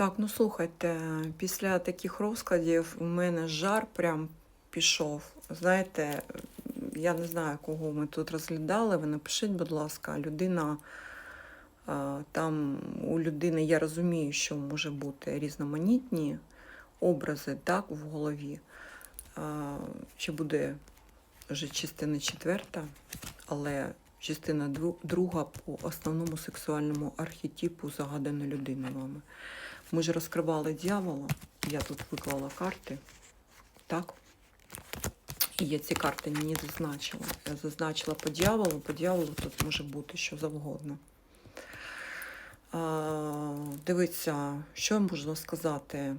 Так, ну слухайте, після таких розкладів у мене жар прям пішов. Знаєте, я не знаю, кого ми тут розглядали. Ви напишіть, будь ласка, людина. Там у людини я розумію, що може бути різноманітні образи так, в голові. Ще буде вже частина четверта, але частина друга по основному сексуальному архетипу загаданої людини вами. Ми ж розкривали дьявола. Я тут виклала карти. Так. І я ці карти не зазначила. Я зазначила по дьяволу, по дьяволу тут може бути що завгодно. А, дивіться, що можу сказати?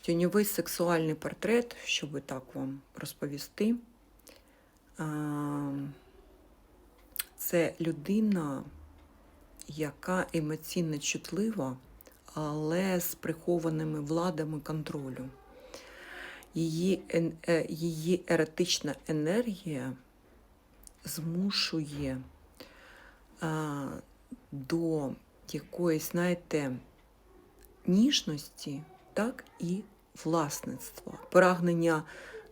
Тіньовий сексуальний портрет, щоб так вам розповісти. А, це людина, яка емоційно чутлива, але з прихованими владами контролю. Її, е, її еретична енергія змушує а, до якоїсь, знаєте, ніжності, так, і власництва, прагнення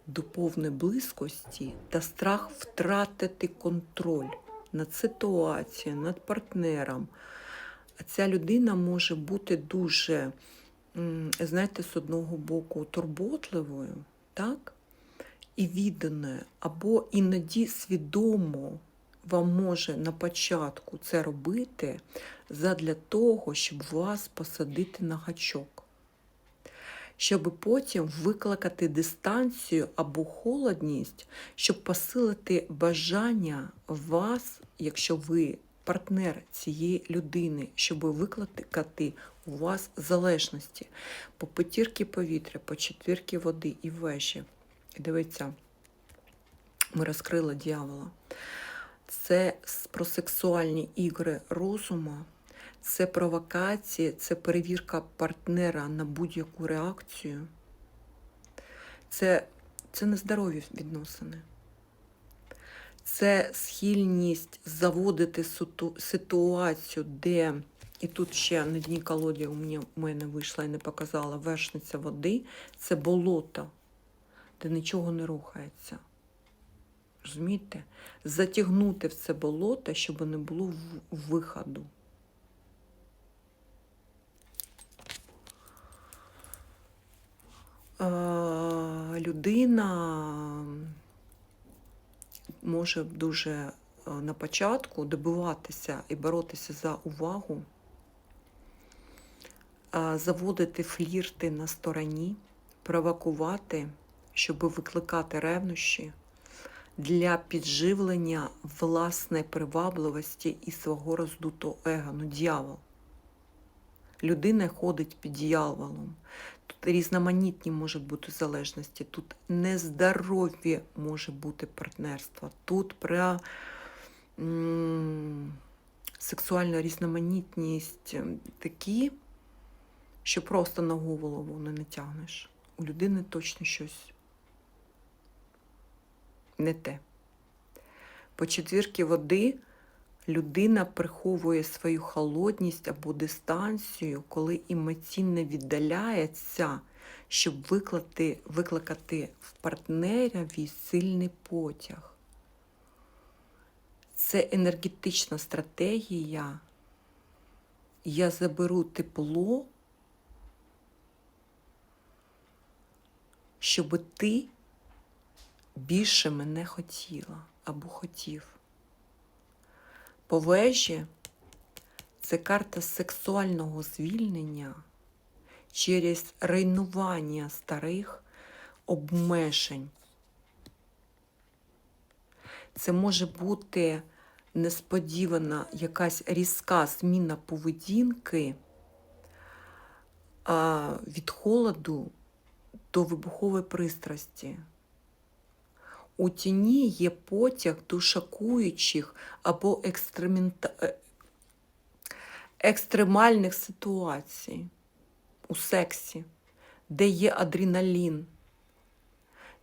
до повної близькості та страх втратити контроль над ситуацією, над партнером. Ця людина може бути дуже, знаєте, з одного боку турботливою, так? І відданою, або іноді свідомо вам може на початку це робити задля того, щоб вас посадити на гачок. Щоб потім викликати дистанцію або холодність, щоб посилити бажання вас, якщо ви партнер цієї людини, щоб викликати у вас залежності по п'ятірки повітря, по четвірки води і вежі. Дивіться, ми розкрили дьявола. Це про сексуальні ігри розума, це провокації, це перевірка партнера на будь-яку реакцію. Це, це нездорові відносини. Це схильність заводити ситуацію, де, і тут ще на дні колоді у мене, у мене вийшла і не показала вершниця води, це болото, де нічого не рухається. Розумієте? Затягнути в це болото, щоб не було виходу. Людина може дуже е, на початку добиватися і боротися за увагу, заводити флірти на стороні, провокувати, щоб викликати ревнощі для підживлення власної привабливості і свого роздутого его, ну дьявол. Людина ходить під дьяволом. Тут різноманітні можуть бути залежності, тут нездорові може бути партнерство, тут про сексуальну різноманітність такі, що просто на голову не натягнеш. У людини точно щось не те. По четвірки води людина приховує свою холодність або дистанцію, коли емоційно віддаляється, щоб викликати, викликати в партнерові сильний потяг. Це енергетична стратегія. Я заберу тепло, щоб ти більше мене хотіла або хотів. По вежі це карта сексуального звільнення через руйнування старих обмежень. Це може бути несподівана якась різка зміна поведінки від холоду до вибухової пристрасті. У тіні є потяг до шокуючих або екстремента... е, екстремальних ситуацій у сексі, де є адреналін.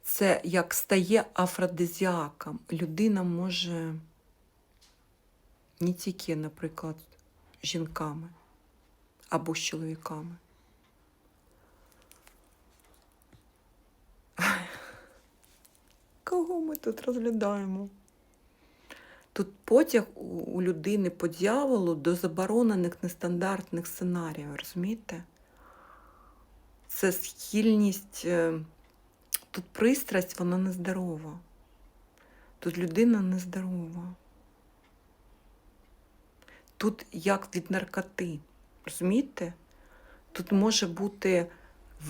Це як стає афродизіаком. Людина може не тільки, наприклад, жінками, або з чоловіками. Кого ми тут розглядаємо? Тут потяг у- людини по дьяволу до заборонених нестандартних сценаріїв, розумієте? Це схильність, е, тут пристрасть, вона нездорова. Тут людина нездорова. Тут як від наркоти. Розумієте? Тут може бути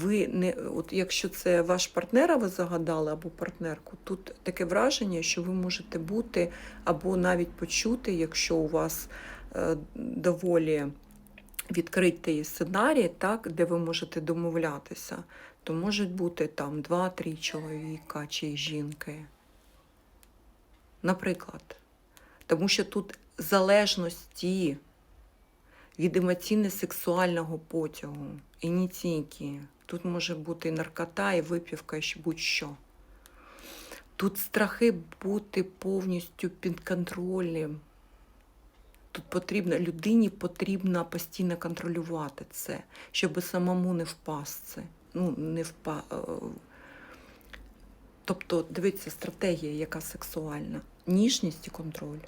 ви не от якщо це ваш партнера, ви загадали або партнерку, тут таке враження, що ви можете бути або навіть почути, якщо у вас е, доволі відкритий сценарій, так, де ви можете домовлятися, то можуть бути там два-три чоловіка чи жінки. Наприклад. Тому що тут залежності від емоційно-сексуального потягу і не тільки. Тут може бути і наркота, і випівка, і будь-що. Тут страхи бути повністю підконтрольним. Тут потрібно, людині потрібно постійно контролювати це, щоб самому не впасти. Ну, не впа... е, Тобто, дивіться, стратегія, яка сексуальна. Ніжність і контроль.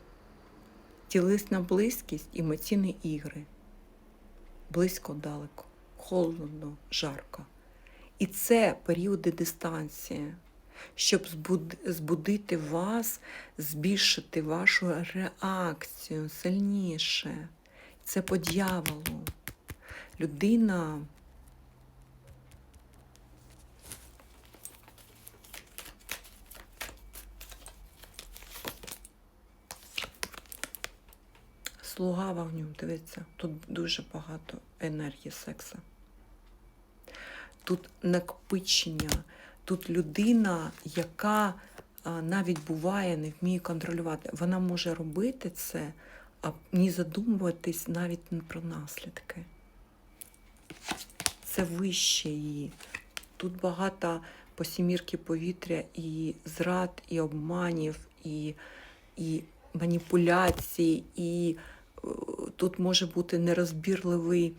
Тілесна близькість, емоційні ігри. Близько далеко, холодно, жарко. І це періоди дистанції, щоб збудити вас, збільшити вашу реакцію сильніше. Це по дьяволу. Людина Слуга вогню, дивіться, тут дуже багато енергії сексу. Тут накопичення, тут людина, яка навіть буває, не вміє контролювати. Вона може робити це, а не задумуватись навіть не про наслідки. Це вище її. Тут багато по сімірки повітря і зрад, і обманів, і, і маніпуляцій, і тут може бути нерозбірливий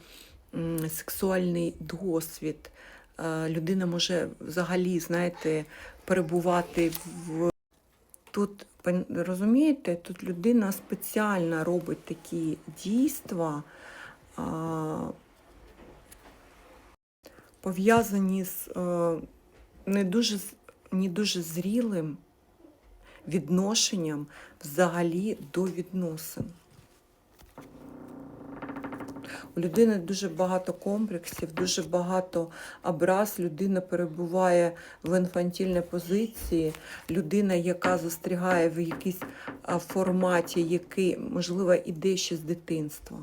сексуальний досвід. Е, Людина може взагалі, знаєте, перебувати в. Тут, розумієте, тут людина спеціально робить такі дійства, пов'язані з е, не дуже, не дуже зрілим відношенням взагалі до відносин. Людини дуже багато комплексів, дуже багато образ. Людина перебуває в інфантільній позиції. Людина, яка застрягає в якійсь форматі, який, можливо, іде ще з дитинства.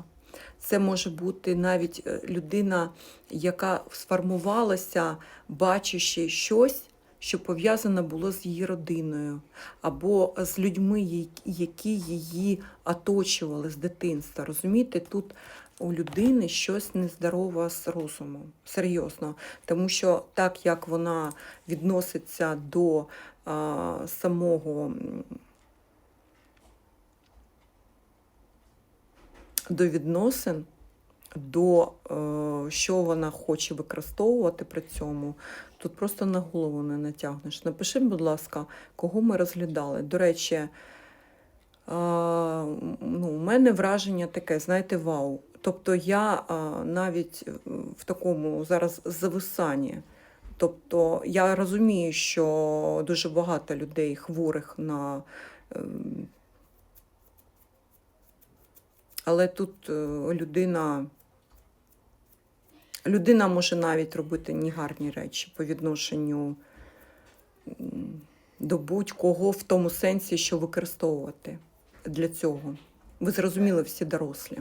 Це може бути навіть е, людина, яка сформувалася, бачачи щось, що пов'язане було з її родиною, або з людьми, які її оточували з дитинства. Розумієте, тут у людини щось нездорове з розумом, серйозно. Тому що так як вона відноситься до а, самого до відносин, до е, що вона хоче використовувати при цьому, тут просто на голову не натягнеш. Напиши, будь ласка, кого ми розглядали. До речі, е, ну, у мене враження таке, знаєте, вау. Тобто я е, навіть в такому зараз зависанні. Тобто я розумію, що дуже багато людей хворих на. ем, Але тут е, людина, людина може навіть робити негарні речі по відношенню до будь-кого в тому сенсі, що використовувати для цього. Ви зрозуміли всі дорослі.